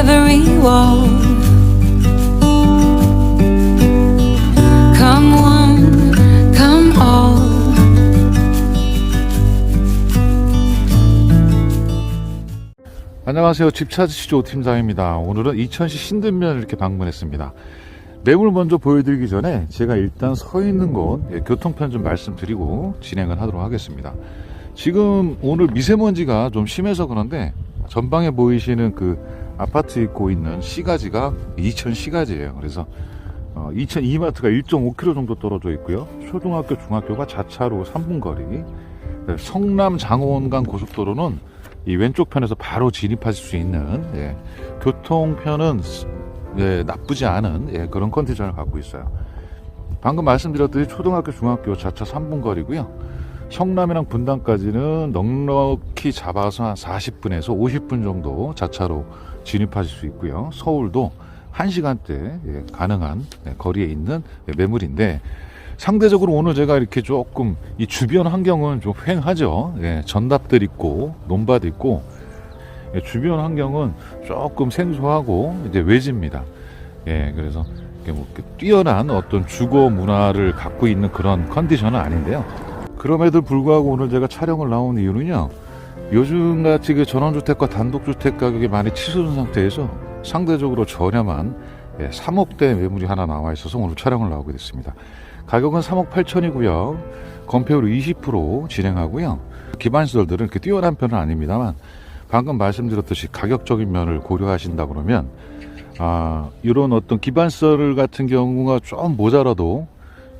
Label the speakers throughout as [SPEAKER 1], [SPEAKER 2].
[SPEAKER 1] every wall. Come one, come all. 안녕하세요. 집차지시조 팀장입니다. 오늘은 이천시 신등면을 이렇게 방문했습니다. 매물 먼저 보여드리기 전에 제가 일단 서 있는 곳 예, 교통편 좀 말씀드리고 진행을 하도록 하겠습니다. 지금 오늘 미세먼지가 좀 심해서 그런데 전방에 보이시는 그 아파트 있고 있는 시가지가 이천 시가지예요. 그래서 어, 이천 이마트가 1.5km 정도 떨어져 있고요. 초등학교, 중학교가 자차로 3분 거리. 네, 성남 장원간 고속도로는 이 왼쪽 편에서 바로 진입하실 수 있는 예, 교통편은 예, 나쁘지 않은 예, 그런 컨디션을 갖고 있어요. 방금 말씀드렸듯이 초등학교, 중학교 자차 3분 거리고요. 성남이랑 분당까지는 넉넉히 잡아서 한 40분에서 50분 정도 자차로 진입하실 수 있고요. 서울도 1시간대 예, 가능한 예, 거리에 있는 예, 매물인데 상대적으로 오늘 제가 이렇게 조금 이 주변 환경은 좀 휑하죠. 예, 전답들 있고 논밭 있고 예, 주변 환경은 조금 생소하고 이제 외지입니다. 예, 그래서 뭐 뛰어난 어떤 주거 문화를 갖고 있는 그런 컨디션은 아닌데요. 그럼에도 불구하고 오늘 제가 촬영을 나온 이유는요. 요즘 같이 그 전원주택과 단독주택 가격이 많이 치솟은 상태에서 상대적으로 저렴한 예, 3억대 매물이 하나 나와 있어서 오늘 촬영을 나오게 됐습니다. 가격은 3억 8천이고요. 건폐율 20% 진행하고요. 기반시설들은 이렇게 뛰어난 편은 아닙니다만 방금 말씀드렸듯이 가격적인 면을 고려하신다 그러면 아, 이런 어떤 기반시설 같은 경우가 좀 모자라도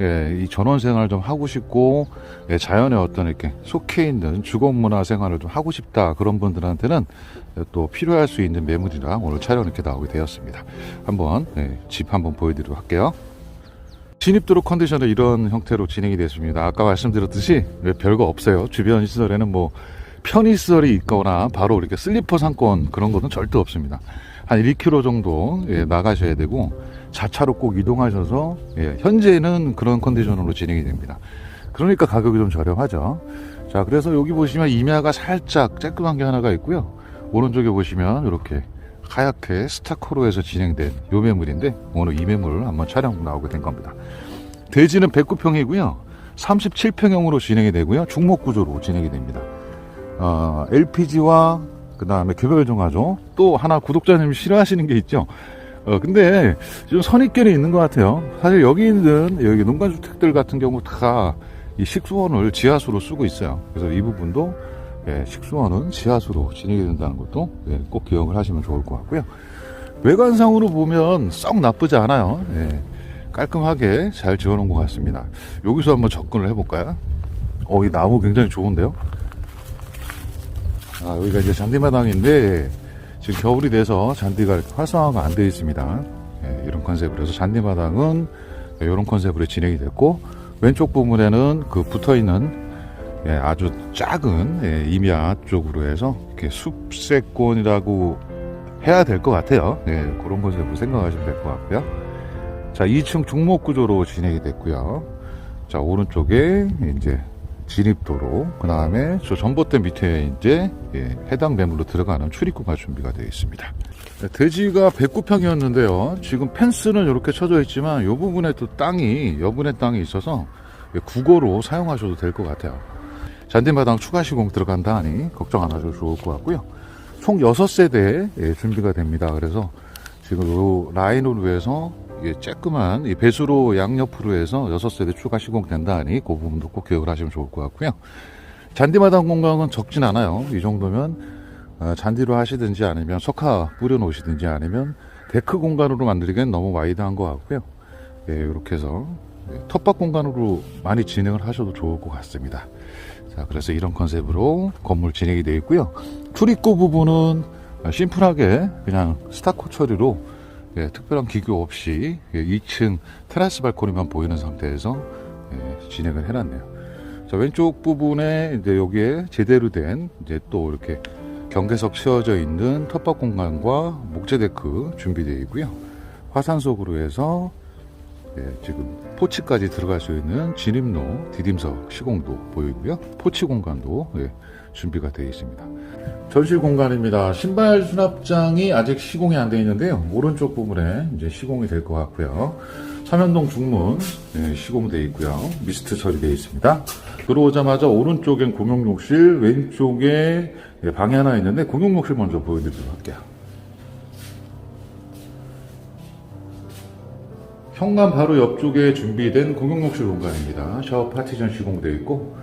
[SPEAKER 1] 예, 이 전원 생활을 좀 하고 싶고 예, 자연의 어떤 이렇게 속해 있는 주거 문화 생활을 좀 하고 싶다 그런 분들한테는 또 필요할 수 있는 매물이라 오늘 촬영 이렇게 나오게 되었습니다. 한번 예, 집 한번 보여드리도록 할게요. 진입도로 컨디션은 이런 형태로 진행이 됐습니다. 아까 말씀드렸듯이 네, 별거 없어요. 주변 시설에는 뭐 편의시설이 있거나 바로 이렇게 슬리퍼 상권 그런 것은 절대 없습니다. 한 1km 정도 예, 나가셔야 되고 자차로 꼭 이동하셔서 예, 현재는 그런 컨디션으로 진행이 됩니다. 그러니까 가격이 좀 저렴하죠. 자, 그래서 여기 보시면 임야가 살짝 쬐끄만 게 하나가 있고요. 오른쪽에 보시면 이렇게 하얗게 스타코로에서 진행된 요 매물인데 오늘 이 매물을 한번 촬영 나오게 된 겁니다. 대지는 109평이고요. 37평형으로 진행이 되고요. 중목 구조로 진행이 됩니다. 어, LPG와 그 다음에 개별 정화조 또 하나 구독자님 싫어하시는 게 있죠. 어, 근데 좀 선입견이 있는 것 같아요. 사실 여기 있는 여기 농가주택들 같은 경우 다 이 식수원을 지하수로 쓰고 있어요. 그래서 이 부분도 예, 식수원은 지하수로 진행이 된다는 것도 예, 꼭 기억을 하시면 좋을 것 같고요. 외관상으로 보면 썩 나쁘지 않아요. 예, 깔끔하게 잘 지어놓은 것 같습니다. 여기서 한번 접근을 해볼까요? 어, 이 나무 굉장히 좋은데요? 아, 여기가 이제 잔디마당인데 지금 겨울이 돼서 잔디가 활성화가 안 되어 있습니다. 예, 이런 컨셉으로 해서 잔디마당은 이런 컨셉으로 진행이 됐고 왼쪽 부분에는 그 붙어 있는 예, 아주 작은 예, 임야 쪽으로 해서 이렇게 숲세권이라고 해야 될 것 같아요. 예, 그런 컨셉으로 생각하시면 될 것 같고요. 자, 2층 중목 구조로 진행이 됐고요. 자, 오른쪽에 이제 진입도로, 그 다음에 저 전봇대 밑에 이제 예, 해당 매물로 들어가는 출입구가 준비가 되어 있습니다. 네, 대지가 109평이었는데요. 지금 펜스는 이렇게 쳐져 있지만 이 부분에 또 땅이 여분의 땅이 있어서 예, 국어로 사용하셔도 될 것 같아요. 잔디마당 추가 시공 들어간다 하니 걱정 안 하셔도 좋을 것 같고요. 총 6세대 예, 준비가 됩니다. 그래서 지금 요 라인으로 해서 이게 쬐끄만 이 배수로 양옆으로 해서 6세대 추가 시공된다 하니 그 부분도 꼭 기억을 하시면 좋을 것 같고요. 잔디마당 공간은 적진 않아요. 이 정도면 어, 잔디로 하시든지 아니면 석화 뿌려 놓으시든지 아니면 데크 공간으로 만들기엔 너무 와이드한 것 같고요. 예, 이렇게 해서 예, 텃밭 공간으로 많이 진행을 하셔도 좋을 것 같습니다. 자, 그래서 이런 컨셉으로 건물 진행이 되어 있고요. 출입구 부분은 심플하게 그냥 스타코 처리로 예, 특별한 기교 없이 예, 2층 테라스 발코니만 보이는 상태에서 예, 진행을 해놨네요. 자, 왼쪽 부분에 이제 여기에 제대로 된 이제 또 이렇게 경계석 씌워져 있는 텃밭 공간과 목재 데크 준비되어 있고요. 화산석으로 해서 예, 지금 포치까지 들어갈 수 있는 진입로 디딤석 시공도 보이고요. 포치 공간도 예, 준비가 되어 있습니다. 전실 공간입니다. 신발 수납장이 아직 시공이 안 되어 있는데요. 오른쪽 부분에 이제 시공이 될 것 같고요. 삼연동 중문 예, 시공되어 있고요. 미스트 처리되어 있습니다. 들어오자마자 오른쪽엔 공용욕실, 왼쪽에 예, 방이 하나 있는데 공용욕실 먼저 보여드리도록 할게요. 현관 바로 옆쪽에 준비된 공용욕실 공간입니다. 샤워 파티션 시공되어 있고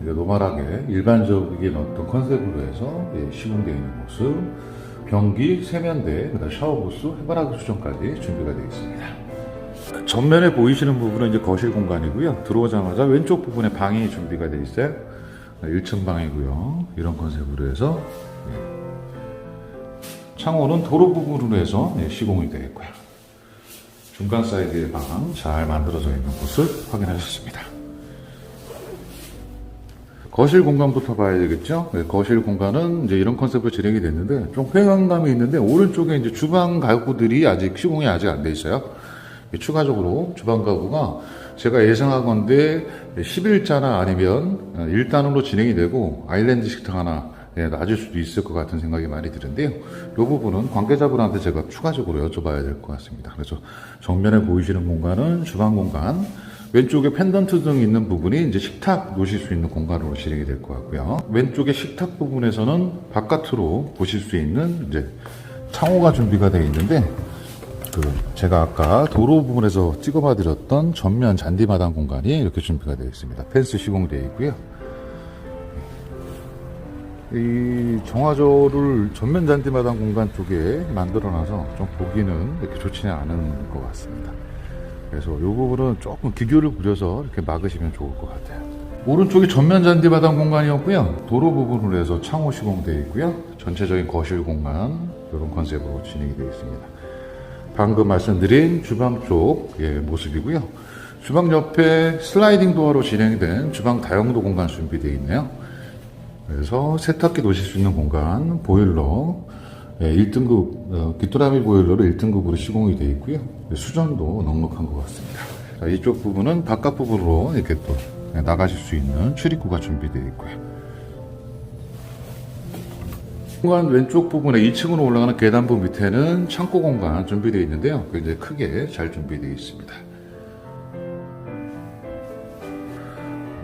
[SPEAKER 1] 노멀하게 일반적인 어떤 컨셉으로 해서 예, 시공되어 있는 모습 변기, 세면대, 그다음 샤워 부스, 해바라기 수정까지 준비가 되어 있습니다. 전면에 보이시는 부분은 이제 거실 공간이고요. 들어오자마자 왼쪽 부분에 방이 준비가 되어 있어요. 1층 방이고요. 이런 컨셉으로 해서 예. 창호는 도로 부분으로 해서 예, 시공이 되어 있고요. 중간 사이즈의 방잘 만들어져 있는 모습 확인하셨습니다. 거실 공간부터 봐야 되겠죠? 네, 거실 공간은 이제 이런 컨셉으로 진행이 됐는데 좀 회관감이 있는데 오른쪽에 이제 주방 가구들이 아직 시공이 아직 안 돼 있어요. 추가적으로 주방 가구가 제가 예상하건데 11자나 아니면 1단으로 진행이 되고 아일랜드 식탁 하나 예, 놔줄 수도 있을 것 같은 생각이 많이 드는데요. 이 부분은 관계자분한테 제가 추가적으로 여쭤봐야 될 것 같습니다. 그래서 정면에 보이시는 공간은 주방 공간, 왼쪽에 펜던트 등 있는 부분이 이제 식탁 놓으실 수 있는 공간으로 진행이 될 것 같고요. 왼쪽에 식탁 부분에서는 바깥으로 보실 수 있는 이제 창호가 준비가 되어 있는데 그 제가 아까 도로 부분에서 찍어봐 드렸던 전면 잔디마당 공간이 이렇게 준비가 되어 있습니다. 펜스 시공되어 있고요. 이 정화조를 전면 잔디마당 공간 쪽에 만들어놔서 좀 보기는 이렇게 좋지는 않은 것 같습니다. 그래서 이 부분은 조금 기교를 부려서 이렇게 막으시면 좋을 것 같아요. 오른쪽이 전면 잔디마당 공간이었고요. 도로 부분으로 해서 창호 시공되어 있고요. 전체적인 거실 공간 이런 컨셉으로 진행이 되어 있습니다. 방금 말씀드린 주방 쪽 예, 모습이고요. 주방 옆에 슬라이딩 도어로 진행된 주방 다용도 공간 준비되어 있네요. 그래서 세탁기 놓으실 수 있는 공간, 보일러, 예, 1등급, 어, 귀뚜라미 보일러로 1등급으로 시공이 되어 있고요. 예, 수전도 넉넉한 것 같습니다. 자, 이쪽 부분은 바깥 부분으로 이렇게 또 예, 나가실 수 있는 출입구가 준비되어 있고요. 공간 왼쪽 부분에 2층으로 올라가는 계단부 밑에는 창고 공간 준비되어 있는데요. 굉장히 크게 잘 준비되어 있습니다.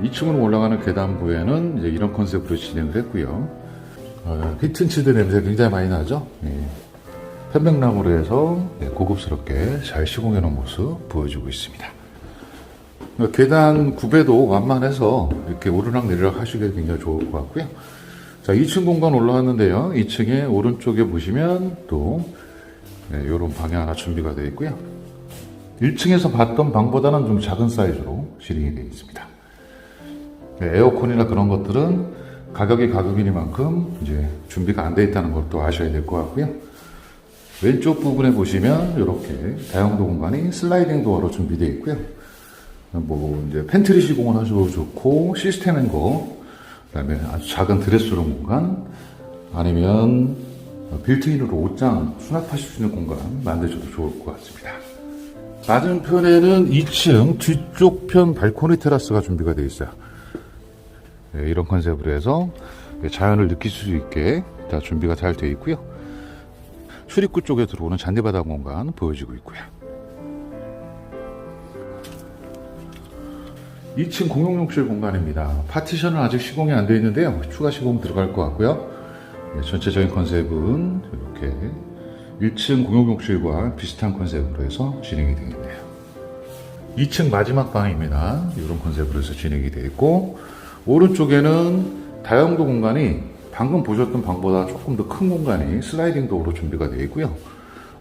[SPEAKER 1] 2층으로 올라가는 계단부에는 이런 컨셉으로 진행을 했고요. 어, 히튼치드 냄새 굉장히 많이 나죠? 예. 편백나무로 해서 예, 고급스럽게 잘 시공해 놓은 모습 보여주고 있습니다. 어, 계단 구배도 완만해서 이렇게 오르락 내리락 하시기 굉장히 좋을 것 같고요. 자, 2층 공간 올라왔는데요. 2층에 오른쪽에 보시면 또 이런 방이 하나 준비가 되어 있고요. 1층에서 봤던 방보다는 좀 작은 사이즈로 진행이 되어 있습니다. 네, 에어컨이나 그런 것들은 가격이 가격이니만큼 이제 준비가 안 돼 있다는 것도 아셔야 될 것 같고요. 왼쪽 부분에 보시면 이렇게 다용도 공간이 슬라이딩 도어로 준비되어 있고요. 뭐 이제 팬트리 시공을 하셔도 좋고 시스템 앵거, 그다음에 아주 작은 드레스룸 공간, 아니면 빌트인으로 옷장 수납하실 수 있는 공간 만드셔도 좋을 것 같습니다. 맞은편에는 2층 뒤쪽 편 발코니 테라스가 준비가 되어 있어요. 네, 이런 컨셉으로 해서 자연을 느낄 수 있게 다 준비가 잘 되어 있고요. 출입구 쪽에 들어오는 잔디바닥 공간 보여지고 있고요. 2층 공용욕실 공간입니다. 파티션은 아직 시공이 안 되어 있는데요. 추가 시공 들어갈 것 같고요. 네, 전체적인 컨셉은 이렇게 1층 공용욕실과 비슷한 컨셉으로 해서 진행이 되어 있네요. 2층 마지막 방입니다. 이런 컨셉으로 해서 진행이 되어 있고 오른쪽에는 다용도 공간이 방금 보셨던 방보다 조금 더 큰 공간이 슬라이딩 도어로 준비가 되어 있고요.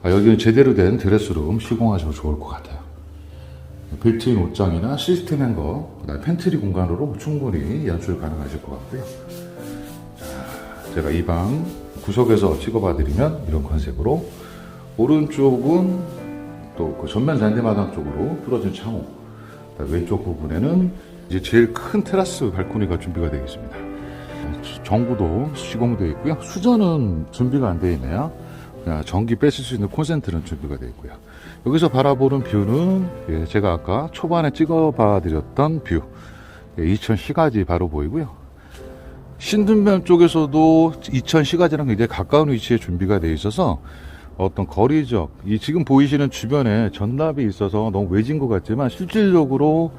[SPEAKER 1] 아, 여기는 제대로 된 드레스룸 시공하셔도 좋을 것 같아요. 빌트인 옷장이나 시스템 행거, 그다음에 팬트리 공간으로 충분히 연출 가능하실 것 같고요. 자, 제가 이 방 구석에서 찍어봐 드리면 이런 컨셉으로 오른쪽은 또 그 전면 잔디마당 쪽으로 뚫어진 창호, 왼쪽 부분에는 이제 제일 큰 테라스 발코니가 준비가 되어 있습니다. 전구도 시공되어 있고요. 수전은 준비가 안 되어 있네요. 아, 전기 뺐을 수 있는 콘센트는 준비가 되어 있고요. 여기서 바라보는 뷰는 예, 제가 아까 초반에 찍어봐 드렸던 뷰 예, 이천 시가지 바로 보이고요. 신둔면 쪽에서도 이천 시가지랑 굉장히 가까운 위치에 준비가 되어 있어서 어떤 거리적 이 지금 보이시는 주변에 전납이 있어서 너무 외진 것 같지만 실질적으로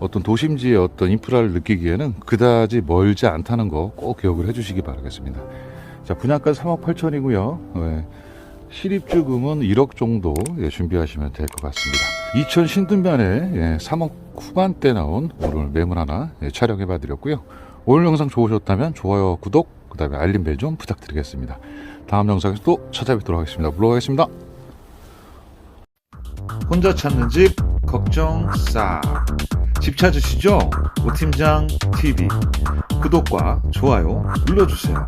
[SPEAKER 1] 어떤 도심지의 어떤 인프라를 느끼기에는 그다지 멀지 않다는 거 꼭 기억을 해주시기 바라겠습니다. 자 분양가 3억 8천이고요. 실입주금은 1억 정도 예, 준비하시면 될 것 같습니다. 이천 신둔면에 예, 3억 후반대 나온 오늘 매물 하나 예, 촬영해 봐드렸고요. 오늘 영상 좋으셨다면 좋아요, 구독, 그 다음에 알림 벨 좀 부탁드리겠습니다. 다음 영상에서 또 찾아뵙도록 하겠습니다. 물러가겠습니다. 혼자 찾는 집 걱정 싹. 집 찾으시죠? 오팀장 TV 구독과 좋아요 눌러주세요.